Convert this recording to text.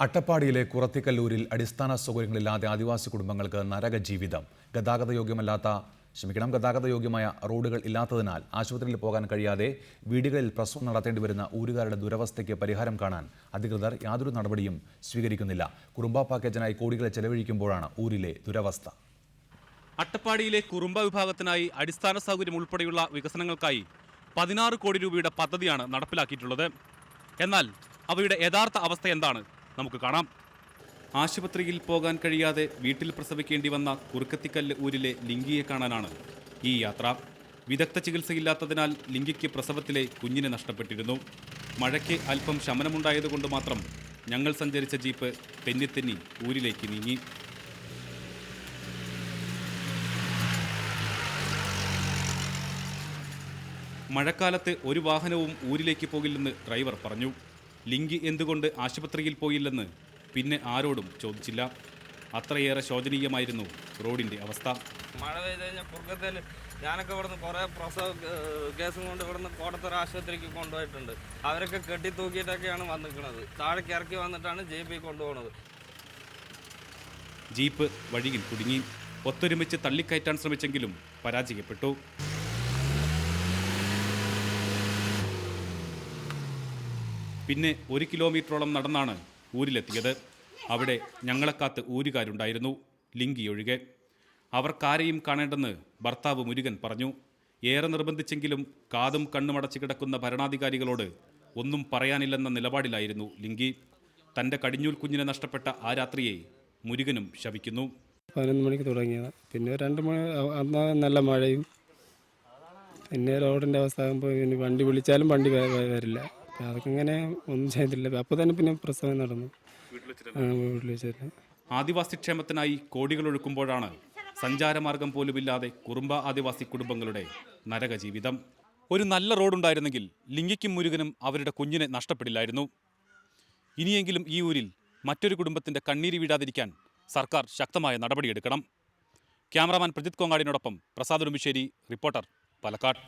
അട്ടപ്പാടിയിലെ കുറത്തിക്കല്ലൂരിൽ അടിസ്ഥാന സൗകര്യങ്ങളില്ലാതെ ആദിവാസി കുടുംബങ്ങൾക്ക് നരക ജീവിതം ഗതാഗത യോഗ്യമല്ലാത്ത ക്ഷമിക്കണം ഗതാഗത യോഗ്യമായ റോഡുകൾ ഇല്ലാത്തതിനാൽ ആശുപത്രിയിൽ പോകാൻ കഴിയാതെ വീടുകളിൽ പ്രസവം നടത്തേണ്ടി വരുന്ന ഊരുകാരുടെ ദുരവസ്ഥയ്ക്ക് പരിഹാരം കാണാൻ അധികൃതർ യാതൊരു നടപടിയും സ്വീകരിക്കുന്നില്ല. കുറുമ്പ പാക്കേജിനായി കോടികളെ ചെലവഴിക്കുമ്പോഴാണ് ഊരിലെ ദുരവസ്ഥ. അട്ടപ്പാടിയിലെ കുറുമ്പ വിഭാഗത്തിനായി അടിസ്ഥാന സൗകര്യം ഉൾപ്പെടെയുള്ള വികസനങ്ങൾക്കായി പതിനാറ് കോടി രൂപയുടെ പദ്ധതിയാണ് നടപ്പിലാക്കിയിട്ടുള്ളത്. എന്നാൽ അവയുടെ യഥാർത്ഥ അവസ്ഥ എന്താണ്? നമുക്ക് കാണാം. ആശുപത്രിയിൽ പോകാൻ കഴിയാതെ വീട്ടിൽ പ്രസവിക്കേണ്ടി വന്ന കുറുക്കത്തിക്കല്ല് ഊരിലെ ലിംഗിയെ കാണാനാണ് ഈ യാത്ര. വിദഗ്ധ ചികിത്സയില്ലാത്തതിനാൽ ലിംഗിക്ക് പ്രസവത്തിലെ കുഞ്ഞിനെ നഷ്ടപ്പെട്ടിരുന്നു. മഴയ്ക്ക് അല്പം ശമനമുണ്ടായതുകൊണ്ട് മാത്രം ഞങ്ങൾ സഞ്ചരിച്ച ജീപ്പ് തെന്നിത്തെന്നി ഊരിലേക്ക് നീങ്ങി. മഴക്കാലത്ത് ഒരു വാഹനവും ഊരിലേക്ക് പോകില്ലെന്ന് ഡ്രൈവർ പറഞ്ഞു. ലിങ്കി എന്തുകൊണ്ട് ആശുപത്രിയിൽ പോയില്ലെന്ന് പിന്നെ ആരോടും ചോദിച്ചില്ല. അത്രയേറെ ശോചനീയമായിരുന്നു റോഡിന്റെ അവസ്ഥ. മഴ പെയ്ത് കഴിഞ്ഞാൽ കുറുക്കത്തിൽ ഞാനൊക്കെ ഇവിടുന്ന് കുറേ പ്രസവ കേസും കൊണ്ട് ഇവിടുന്ന് കോടത്തറ ആശുപത്രിക്ക് കൊണ്ടുപോയിട്ടുണ്ട്. അവരൊക്കെ കെട്ടി തൂക്കിയിട്ടൊക്കെയാണ് വന്നിരിക്കുന്നത് താഴേക്ക് ഇറക്കി വന്നിട്ടാണ് ജെ പി കൊണ്ടുപോകുന്നത് ജീപ്പ് വഴിയിൽ കുടുങ്ങി. ഒത്തൊരുമിച്ച് തള്ളിക്കയറ്റാൻ ശ്രമിച്ചെങ്കിലും പരാജയപ്പെട്ടു. പിന്നെ ഒരു കിലോമീറ്ററോളം നടന്നാണ് ഊരിലെത്തിയത്. അവിടെ ഞങ്ങളെ കാത്ത് ഊരുകാരുണ്ടായിരുന്നു. ലിങ്കി ഒഴികെ. അവർക്കാരെയും കാണേണ്ടെന്ന് ഭർത്താവ് മുരുകൻ പറഞ്ഞു. ഏറെ നിർബന്ധിച്ചെങ്കിലും കാതും കണ്ണുമടച്ച് കിടക്കുന്ന ഭരണാധികാരികളോട് ഒന്നും പറയാനില്ലെന്ന നിലപാടിലായിരുന്നു ലിങ്കി. തന്റെ കടിഞ്ഞൂൽ കുഞ്ഞിനെ നഷ്ടപ്പെട്ട ആ രാത്രിയെ മുരുകനും ശപിക്കുന്നു. പതിനൊന്ന് മണിക്ക് തുടങ്ങിയത്. പിന്നെ രണ്ട് മണി അന്ന് നല്ല മഴയും. പിന്നെ റോഡിന്റെ അവസ്ഥ ആകുമ്പോൾ വണ്ടി വിളിച്ചാലും വണ്ടി വരില്ല. അപ്പം അതൊക്കെ ഇങ്ങനെ ഒന്നും ചെയ്തില്ല അപ്പോൾ തന്നെ പിന്നെ പ്രസവം നടന്നു. വീട്ടിൽ വെച്ചിട്ട് ആദിവാസി ക്ഷേമത്തിനായി കോടികൾ ഒഴുക്കുമ്പോഴാണ് സഞ്ചാരമാർഗം പോലുമില്ലാതെ കുറുമ്പ ആദിവാസി കുടുംബങ്ങളുടെ നരക ജീവിതം ഒരു നല്ല റോഡുണ്ടായിരുന്നെങ്കിൽ ലിംഗിക്കും മുരുകനും അവരുടെ കുഞ്ഞിനെ നഷ്ടപ്പെടില്ലായിരുന്നു. ഇനിയെങ്കിലും ഈ ഊരിൽ മറ്റൊരു കുടുംബത്തിന്റെ കണ്ണീര് വീഴാതിരിക്കാൻ സർക്കാർ ശക്തമായ നടപടിയെടുക്കണം. ക്യാമറാമാൻ പ്രജിത് കോങ്ങാടിനോടൊപ്പം പ്രസാദ് ഉടുമ്പിശ്ശേരി റിപ്പോർട്ടർ പാലക്കാട്.